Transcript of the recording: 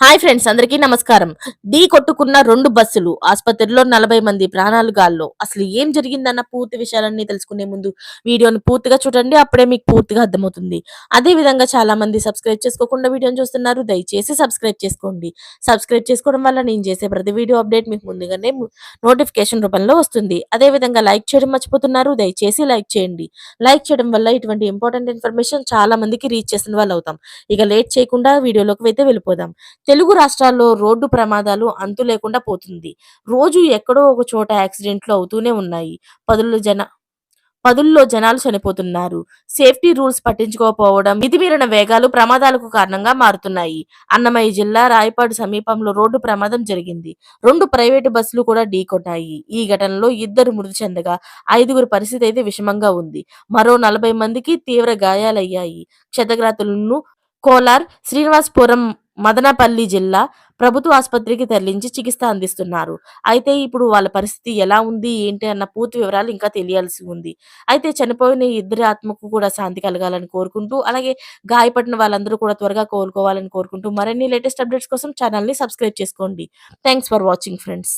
Hi friends అందరికీ నమస్కారం. ఢీ కొట్టుకున్న రెండు బస్సులు ఆసుపత్రిలో నలభై మంది ప్రాణాలు గాల్లో. అసలు ఏం జరిగిందన్న పూర్తి విషయాలన్నీ తెలుసుకునే ముందు వీడియోని పూర్తిగా చూడండి అప్పుడే మీకు పూర్తిగా అర్థమవుతుంది. అదే విధంగా చాలా మంది సబ్స్క్రైబ్ చేసుకోకుండా వీడియోని చూస్తున్నారు దయచేసి సబ్స్క్రైబ్ చేసుకోండి. సబ్స్క్రైబ్ చేసుకోవడం వల్ల నేను చేసే ప్రతి వీడియో అప్డేట్ మీకు ముందుగానే నోటిఫికేషన్ రూపంలో వస్తుంది. అదే విధంగా లైక్ చేయడం మర్చిపోతున్నారు దయచేసి లైక్ చేయండి. లైక్ చేయడం వల్ల ఇటువంటి ఇంపార్టెంట్ ఇన్ఫర్మేషన్ చాలా మందికి రీచ్ చేసిన వాళ్ళు అవుతాం ఇక లేట్ చేయకుండా వీడియోలోకి అయితే వెళ్ళిపోదాం. తెలుగు రాష్ట్రాల్లో రోడ్డు ప్రమాదాలు అంతు లేకుండా పోతుంది. రోజు ఎక్కడో ఒక చోట యాక్సిడెంట్లు అవుతూనే ఉన్నాయి. పదులు జన పదుల్లో జనాలు చనిపోతున్నారు. సేఫ్టీ రూల్స్ పట్టించుకోకపోవడం మితిమీరిన వేగాలు ప్రమాదాలకు కారణంగా మారుతున్నాయి. అన్నమయ్య జిల్లా రాయపాడు సమీపంలో రోడ్డు ప్రమాదం జరిగింది. రెండు ప్రైవేటు బస్సులు కూడా ఢీకొన్నాయి. ఈ ఘటనలో ఇద్దరు మృతి చెందగా ఐదుగురు పరిస్థితి అయితే విషమంగా ఉంది. మరో నలభై మందికి తీవ్ర గాయాలయ్యాయి. క్షతగాతులను కోలార్ శ్రీనివాసపురం మదనపల్లి జిల్లా ప్రభుత్వ ఆసుపత్రికి తరలించి చికిత్స అందిస్తున్నారు. అయితే ఇప్పుడు వాళ్ళ పరిస్థితి ఎలా ఉంది? ఏంటి? అన్న పూర్తి వివరాలు ఇంకా తెలియాల్సి ఉంది. అయితే చనిపోయిన ఇద్దరి ఆత్మకు కూడా శాంతి కలగాలని కోరుకుంటూ అలాగే గాయపడిన వాళ్ళందరూ కూడా త్వరగా కోలుకోవాలని కోరుకుంటూ మరిన్ని లేటెస్ట్ అప్డేట్స్ కోసం ఛానల్ని సబ్స్క్రైబ్ చేసుకోండి. Thanks for watching friends.